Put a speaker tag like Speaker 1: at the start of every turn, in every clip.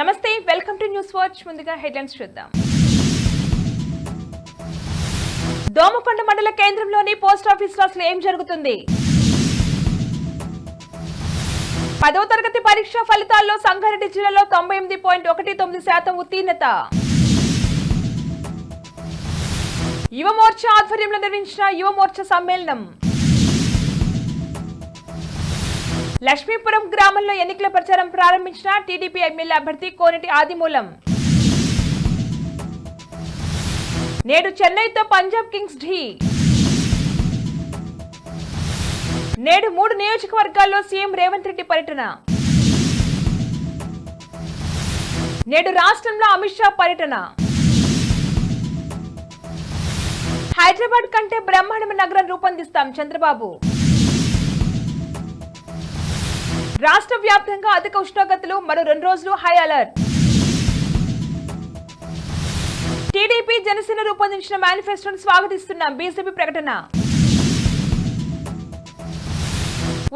Speaker 1: నమస్తే welcome to news watch. ముందుగా headlines చూద్దాం. దోమకొండ మండల కేంద్రంలోని పోస్ట్ ఆఫీస్ అసలు ఏం జరుగుతుంది? పదవ తరగతి పరీక్ష ఫలితాల్లో సంగారెడ్డి జిల్లాలో తొంభై ఎనిమిది పాయింట్ ఒకటి తొమ్మిది శాతం ఉత్తీర్ణత. యువమోర్చ ఆధ్వర్యంలో నిర్వహించిన యువమోర్చ సమ్మేళనం. లక్ష్మీపురం గ్రామంలో ఎన్నికల ప్రచారం ప్రారంభించిన టీడీపీ ఎమ్మెల్యే అభ్యర్థి కోనటి ఆదిమూలం. నేడు చెన్నైతో పంజాబ్ కింగ్స్ ఢీ. నేడు మూడు నియోజకవర్గాల్లో సీఎం రేవంత్ రెడ్డి పర్యటన. నేడు రాష్ట్రంలో అమిత్ షా పర్యటన. హైదరాబాద్ కంటే బ్రహ్మాండమైన నగరం రూపొందిస్తాం చంద్రబాబు. రాష్ట్ర వ్యాప్తంగా అధిక ఉష్ణోగ్రతలు మరో రెండు రోజులు హై అలర్ట్. టీడీపీ జనసేన రూపొందించిన మేనిఫెస్టోను స్వాగతిస్తున్నాం. బీజేపీ ప్రకటన.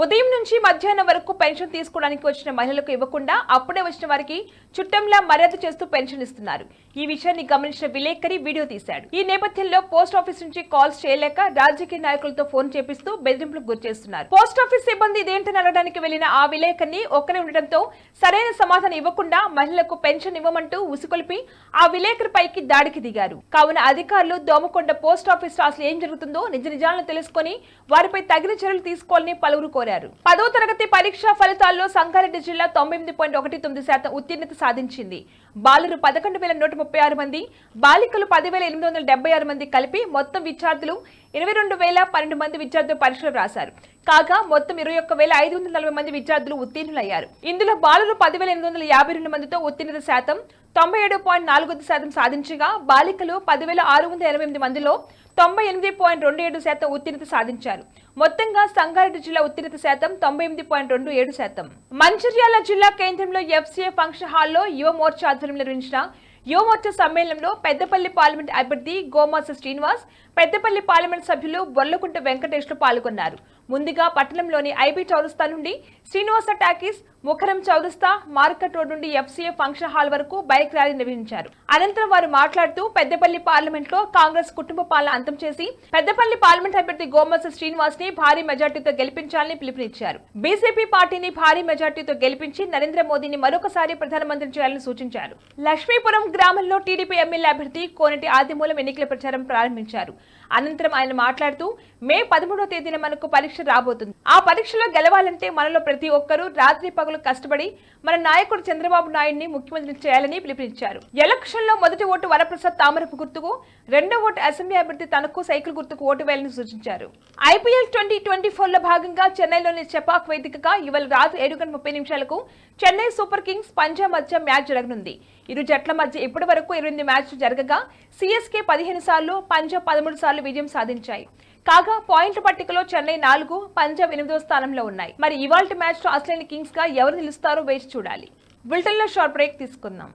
Speaker 1: ఉదయం నుంచి మధ్యాహ్నం వరకు పెన్షన్ తీసుకోవడానికి వచ్చిన మహిళలకు ఇవ్వకుండా అప్పుడే వచ్చిన వారికి చుట్టంలా మర్యాద చేస్తూ పెన్షన్ ఇస్తున్నారు. ఈ విషయాన్ని గమనించిన విలేకరి వీడియో తీశాడు. ఈ నేపథ్యంలో పోస్ట్ ఆఫీస్ నుంచి కాల్స్ చేయలేక రాజకీయ నాయకులతో ఫోన్ చేపిస్తూ బెదిరింపులకు గురి చేస్తున్నారు. పోస్ట్ ఆఫీస్ సిబ్బంది ఇదేంటని అడగడానికి వెళ్ళిన ఆ విలేకరిని ఒక్కరే ఉండటంతో సరైన సమాధానం ఇవ్వకుండా మహిళలకు పెన్షన్ ఇవ్వమంటూ ఉసుకొలిపి ఆ విలేకరి పైకి దాడికి దిగారు. కావున అధికారులు దోమకొండ పోస్ట్ ఆఫీస్లో అసలు ఏం జరుగుతుందో నిజ నిజాలను తెలుసుకొని వారిపై తగిన చర్యలు తీసుకోవాలని పలువురు కోరారు. పదో తరగతి పరీక్ష ఫలితాల్లో సంగారెడ్డి జిల్లా తొంభై పాయింట్ ఒకటి తొమ్మిది శాతం ఉత్తీర్ణత సాధించింది. బాలురు పదకొండు వేల నూట ముప్పై ఆరు మంది బాలికలు పదివేల ఎనిమిది వందల డెబ్బై ఆరు మంది కలిపి మొత్తం విద్యార్థులు ఇరవై రెండు వేల పన్నెండు మంది విద్యార్థులు పరీక్షలు రాశారు కాగా మొత్తం ఇరవై ఒక్క వేల ఐదు వందల నలభై మంది విద్యార్థులు ఉత్తీర్ణులయ్యారు. ఇందులో బాలురు పదివేల ఎనిమిది వందల యాభై రెండు మందితో ఉత్తీర్ణత శాతం తొంభై ఏడు పాయింట్ నాలుగు శాతం సాధించగా బాలికలు పదివేల ఆరు వందల ఎనభై ఎనిమిది మందిలో తొంభై ఎనిమిది పాయింట్ రెండు ఏడు శాతం ఉత్తీర్ణత సాధించారు. మొత్తంగా సంగారెడ్డి జిల్లా ఉత్తీర్ణత శాతం తొంభై ఎనిమిది పాయింట్ రెండు ఏడు శాతం. మంచిర్యాల జిల్లా కేంద్రంలో ఎఫ్సీఏ ఫంక్షన్ హాల్లో యువ మోర్చా ఆధ్వర్యంలో నిర్వహించిన యువ మోర్చా సమ్మేళనంలో పెద్దపల్లి పార్లమెంట్ అభ్యర్థి గోమాస శ్రీనివాస్ పెద్దపల్లి పార్లమెంట్ సభ్యులు బొల్లకుంట వెంకటేష్లు పాల్గొన్నారు. ముందుగా పట్టణంలోని ఐబీ చౌరస్తా నుండి శ్రీనివాస టాకీస్ ముఖరం చౌరస్తా మార్కెట్ రోడ్ నుండి ఎఫ్సీఏ ఫంక్షన్ హాల్ వరకు బైక్ ర్యాలీ నిర్వహించారు. అనంతరం వారు మాట్లాడుతూ పెద్దపల్లి పార్లమెంట్లో కాంగ్రెస్ కుటుంబ పాలన అంతం చేసి పెద్దపల్లి పార్లమెంట్ అభ్యర్థి గోమస శ్రీనివాస్ని భారీ మెజార్టీతో గెలిపించాలని పిలుపునిచ్చారు. బీజేపీ పార్టీని భారీ మెజార్టీతో గెలిపించి నరేంద్ర మోదీని మరొకసారి ప్రధానమంత్రి చేయాలని సూచించారు. లక్ష్మీపురం గ్రామంలో టీడీపీ ఎమ్మెల్యే అభ్యర్థి కోనటి ఆదిమూలం ఎన్నికల ప్రచారం ప్రారంభించారు. అనంతరం ఆయన మాట్లాడుతూ మే పదమూడవ తేదీన మనకు పరీక్ష రాబోతుంది. ఆ పరీక్షలో గెలవాలంటే మనలో ప్రతి ఒక్కరూ రాత్రి పగలు కష్టపడి మన నాయకుడు చంద్రబాబు నాయుడిని ముఖ్యమంత్రి చేయాలని పిలుపునిచ్చారు. ఎలక్షన్లో మొదటి ఓటు వరప్రసాద్ తామరపు గుర్తుకు రెండో ఓటు అసెంబ్లీ అభ్యర్థి తనకు సైకిల్ గుర్తుకు ఓటు వేయాలని సూచించారు. ఐపీఎల్ ట్వంటీ ట్వంటీ ఫోర్లో భాగంగా చెన్నైలోని చెపాక్ వేదికగా ఇవాళ రాత్రి ఏడు గంటల ముప్పై నిమిషాలకు చెన్నై సూపర్ కింగ్స్ పంజాబ్ మధ్య మ్యాచ్ జరగనుంది. ఇరు జట్ల మధ్య ఇప్పటి వరకు ఇరవై ఎనిమిది మ్యాచ్లు జరగగా సిఎస్కే పదిహేను సార్లు పంజాబ్ పదమూడు సార్లు విజయం సాధించాయి. కాగా పాయింట్ల పట్టికలో చెన్నై నాలుగు పంజాబ్ ఎనిమిదో స్థానంలో ఉన్నాయి. మరి ఇవాల్టి మ్యాచ్లో అసలైన కింగ్స్గా ఎవరు నిలుస్తారో వేచి చూడాలి. బులెటిన్లో షార్ట్ బ్రేక్ తీసుకుందాం.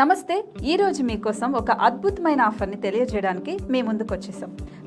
Speaker 2: నమస్తే ఈ రోజు మీకోసం ఒక అద్భుతమైన ఆఫర్ని తెలియజేయడానికి మీ ముందుకు వచ్చేసాం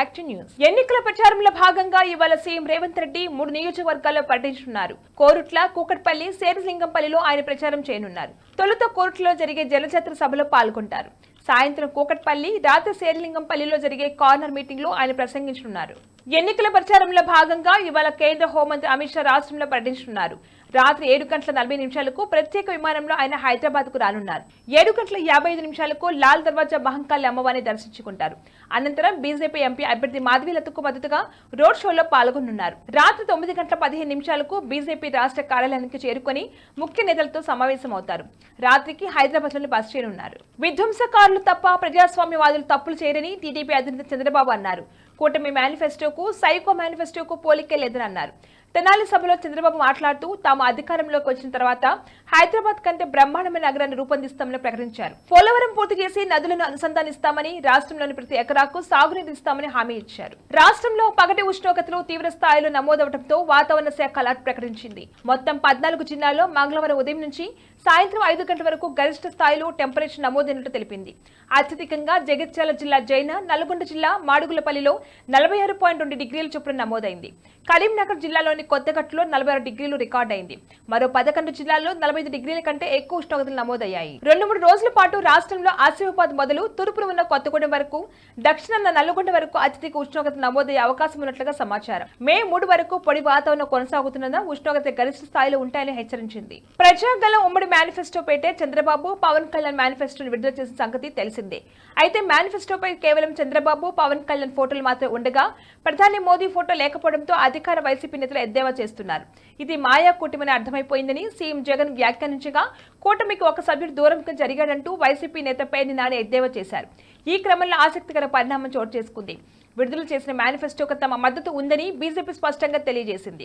Speaker 1: బ్యాక్ టు న్యూస్ ఎన్నికల ప్రచారంలో భాగంగా ఇవాళ సీఎం రేవంత్ రెడ్డి మూడు నియోజకవర్గాల్లో పర్యటించనున్నారు కోరుట్ల కూకట్పల్లి శేరిలింగంపల్లిలో ఆయన ప్రచారం చేయనున్నారు. తొలుత కోరుట్లలో జరిగే జలజాతర సభలో పాల్గొంటారు. సాయంత్రం కూకట్పల్లి రాత్రి శేరిలింగంపల్లిలో జరిగే కార్నర్ మీటింగ్లో ఆయన ప్రసంగించనున్నారు. ఎన్నికల ప్రచారంలో భాగంగా ఇవాళ కేంద్ర హోంమంత్రి అమిత్ షా రాష్ట్రంలో పర్యటించనున్నారు రాత్రి ఏడు గంటల నలభై నిమిషాలకు ప్రత్యేక విమానంలో ఆయన హైదరాబాద్కు రానున్నారు. ఏడు గంటల యాభై ఐదు నిమిషాలకు లాల్ దర్వాజా మహంకాళి అమ్మవారిని దర్శించుకుంటారు. అనంతరం బీజేపీ ఎంపీ అభ్యర్థి మాధవీలతకు మద్దతుగా రోడ్ షోలో పాల్గొనున్నారు. రాత్రి తొమ్మిది గంటల పదిహేను నిమిషాలకు బీజేపీ రాష్ట్ర కార్యాలయానికి చేరుకొని ముఖ్య నేతలతో సమావేశమవుతారు. రాత్రికి హైదరాబాద్లోని బస్ చేరున్నారు. విధ్వంసకారులు తప్ప ప్రజాస్వామ్యవాదులు తప్పులు చేయరని టీడీపీ అధినేత చంద్రబాబు అన్నారు. కూటమి మేనిఫెస్టోకు సైకో మేనిఫెస్టోకు పోలికే లేదని అన్నారు. తెనాలి సభలో చంద్రబాబు మాట్లాడుతూ తాము అధికారంలోకి వచ్చిన తర్వాత హైదరాబాద్ కంటే బ్రహ్మాండమైన నగరాన్ని రూపొందిస్తామని ప్రకటించారు. పోలవరం పూర్తి చేసి నదులను అనుసంధానిస్తామని రాష్ట్రంలోని ప్రతి ఎకరాకు సాగునీరు ఇస్తామని హామీ ఇచ్చారు. రాష్ట్రంలో పగటి ఉష్ణోగ్రతలు తీవ్ర స్థాయిలో నమోదవడంతో వాతావరణ శాఖ అలర్ట్ ప్రకటించింది. మొత్తం పద్నాలుగు జిల్లాల్లో మంగళవారం ఉదయం నుంచి సాయంత్రం ఐదు గంటల వరకు గరిష్ట స్థాయిలో టెంపరేచర్ నమోదైనట్టు తెలిపింది. అత్యధికంగా జగిత్యాల జిల్లా జైన నల్గొండ జిల్లా మాడుగులపల్లిలో నలభై ఆరు పాయింట్ రెండు డిగ్రీల చొప్పున నమోదైంది. కరీంనగర్ జిల్లాలోని కొత్తగట్టులో నలభై ఆరు డిగ్రీలు రికార్డైంది. మరో పదకొండు జిల్లాల్లో నలభై ఐదు డిగ్రీల కంటే ఎక్కువ ఉష్ణోగ్రతలు నమోదయ్యాయి. రెండు మూడు రోజుల పాటు రాష్ట్రంలో ఆసిఫాబాద్ మొదలు తూర్పున ఉన్న కొత్తగూడెం వరకు దక్షిణాన నల్గొండ వరకు అత్యధిక ఉష్ణోగ్రత నమోదయ్యే అవకాశం ఉన్నట్లుగా సమాచారం. మే మూడు వరకు పొడి వాతావరణం కొనసాగుతున్న ఉష్ణోగ్రత గరిష్ట స్థాయిలో ఉంటాయని హెచ్చరించింది. ప్రజాగలం ఉమ్మడి మేనిఫెస్టో పేటే చంద్రబాబు పవన్ కళ్యాణ్ మేనిఫెస్టోను విడుదల చేసిన సంగతి తెలిసిందే. అయితే మేనిఫెస్టోపై కేవలం చంద్రబాబు పవన్ కళ్యాణ్ ఫోటోలు మాత్రమే ఉండగా ప్రధాని మోదీ ఫోటో లేకపోవడంతో అధికార వైసీపీ నేతలు ఎద్దేవా చేస్తున్నారు. ఇది మాయా కూటమిని అర్థమైపోయిందని సీఎం జగన్ వ్యాఖ్యానించగా కూటమికి ఒక సభ్యుడు దూరంగా జరిగాడంటూ వైసీపీ నేత పేర్ని నాని ఎద్దేవా చేశారు. ఈ క్రమంలో ఆసక్తికర పరిణామం చోటు చేసుకుంది. విడుదల చేసిన మేనిఫెస్టోకు తమ మద్దతు ఉందని బీజేపీ స్పష్టంగా తెలియజేసింది.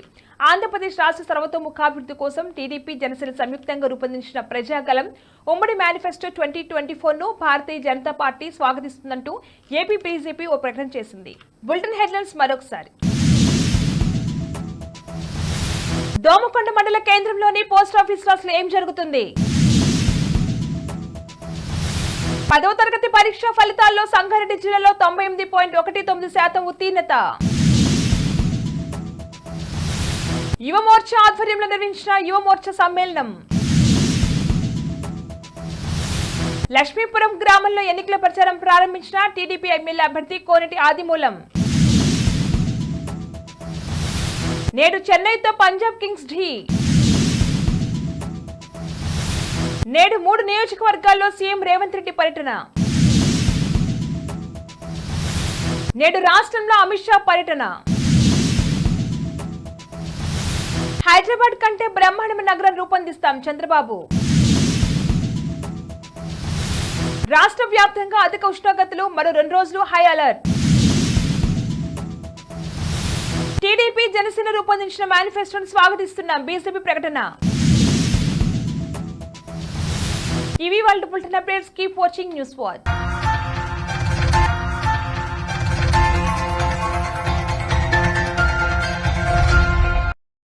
Speaker 1: ఆంధ్రప్రదేశ్ రాష్ట్ర సర్వతోముఖాభివృద్ధి కోసం టీడీపీ జనసేన సంయుక్తంగా రూపొందించిన ప్రజాగలం ఉమ్మడి మేనిఫెస్టో ట్వంటీ ట్వంటీ ను భారతీయ జనతా పార్టీ స్వాగతిస్తుందంటూ ఏపీ బీజేపీ ఓ ప్రకటన చేసింది. బులెటిన్ హెడ్లైన్స్ మరొకసారి. దోమకొండ మండల కేంద్రంలోని పోస్ట్ ఆఫీస్ ఏం జరుగుతుంది? పదవ తరగతి పరీక్ష ఫలితాల్లో సంగారెడ్డి జిల్లాలో తొంభై ఎనిమిది పాయింట్ ఒకటి తొమ్మిది శాతం ఉత్తీర్ణత. యువమోర్చా ఆధ్వర్యంలో నిర్వహించిన యువమోర్చ సమ్మేళనం. లక్ష్మీపురం గ్రామంలో ఎన్నికల ప్రచారం ప్రారంభించిన టీడీపీ ఎమ్మెల్యే అభ్యర్థి కోనటి ఆదిమూలం. నేడు చెన్నైతో పంజాబ్ కింగ్స్ ఢీ. నేడు మూడు నియోజకవర్గాల్లో సీఎం రేవంత్ రెడ్డి పర్యటన. నేడు రాష్ట్రంలో అమిత్ షా పర్యటన. హైదరాబాద్ కంటే బ్రహ్మాండమైన నగరం రూపొందిస్తాం చంద్రబాబు. రాష్ట్ర వ్యాప్తంగా అధిక ఉష్ణోగ్రతలు మరో రెండు రోజులు హై అలర్ట్. టీడీపీ జనసేన రూపొందించిన మేనిఫెస్టోను స్వాగతిస్తున్నాం బీజేపీ ప్రకటన. ఇవి వాళ్ళ bulletin updates keep watching news watch